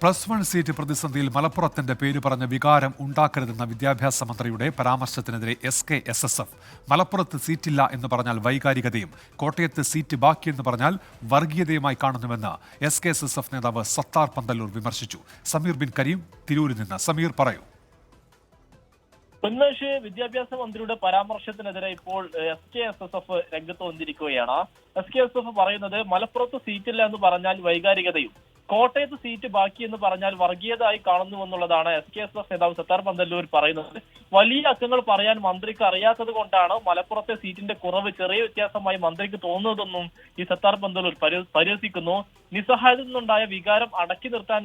Plus one seat പ്രതിസന്ധിയിൽ മലപ്പുറത്തിന്റെ പേര് പറഞ്ഞ വികാരം ഉണ്ടാക്കരുതെന്ന വിദ്യാഭ്യാസ മന്ത്രിയുടെ പരാമർശത്തിനെതിരെ S K S S F മലപ്പുറത്ത് സീറ്റില്ല എന്ന് പറഞ്ഞാൽ വൈകാരികതയും കോട്ടയത്ത് സീറ്റ് ബാക്കിയെന്ന് പറഞ്ഞാൽ വർഗീയതയുമായി കാണുന്നുവെന്ന് S K S S F നേതാവ് സത്താർ പന്തല്ലൂർ വിമർശിച്ചു. സമീർ ബിൻ കരീം തിരൂരിൽ നിന്ന്. സമീർ പറയൂ. ഉന്മേഷ് വിദ്യാഭ്യാസ മന്ത്രിയുടെ പരാമർശത്തിനെതിരെ ഇപ്പോൾ S K S S F രംഗത്ത് വന്നിരിക്കുകയാണ്. എസ് കെ എസ് എഫ് പറയുന്നത് മലപ്പുറത്ത് സീറ്റില്ല എന്ന് പറഞ്ഞാൽ വൈകാരികതയും കോട്ടയത്ത് സീറ്റ് ബാക്കി എന്ന് പറഞ്ഞാൽ വർഗീയതായി കാണുന്നു എന്നുള്ളതാണ് എസ് കെ എസ് എഫ് നേതാവ് സത്താർ പന്തല്ലൂർ പറയുന്നത്. വലിയ അക്കങ്ങൾ പറയാൻ മന്ത്രിക്ക് അറിയാത്തത് കൊണ്ടാണ് മലപ്പുറത്തെ സീറ്റിന്റെ കുറവ് ചെറിയ വ്യത്യാസമായി മന്ത്രിക്ക് തോന്നുന്നതെന്നും ഈ സത്താർ പന്തല്ലൂർ പരിഹസിക്കുന്നു. നിസ്സഹായതയിൽ നിന്നുണ്ടായ വികാരം അടക്കി നിർത്താൻ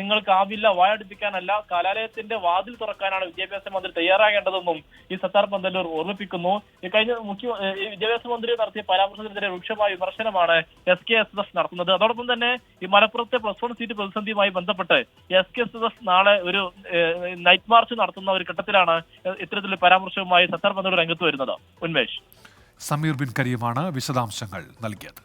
നിങ്ങൾക്കാവില്ല വായടിപ്പിക്കാനല്ല കലാലയത്തിന്റെ വാതിൽ തുറക്കാനാണ് വിദ്യാഭ്യാസ മന്ത്രി തയ്യാറാകേണ്ടതെന്നും ഈ സത്താർ പന്തല്ലൂർ ഓർമ്മിപ്പിക്കുന്നു. കഴിഞ്ഞ മുഖ്യ വിദ്യാഭ്യാസ മന്ത്രി നടത്തിയ പരാമർശത്തിനെതിരെ രൂക്ഷമായ വിമർശനമാണ് എസ് കെ എസ് എസ് നടത്തുന്നത്. അതോടൊപ്പം തന്നെ ഈ മലപ്പുറത്തെ പ്ലസ് വൺ സീറ്റ് പ്രതിസന്ധിയുമായി ബന്ധപ്പെട്ട് എസ് കെ എസ് എസ് നാളെ ഒരു നൈറ്റ് മാർച്ച് നടത്തുന്ന ഒരു ഘട്ടത്തിലാണ് ഇത്തരത്തിലുള്ള പരാമർശവുമായി സത്താർ പന്തല്ലൂർ രംഗത്ത് വരുന്നത്. ഉന്മേഷ്. സമീർ ബിൻ കരീമാണ് വിശദാംശങ്ങൾ നൽകിയത്.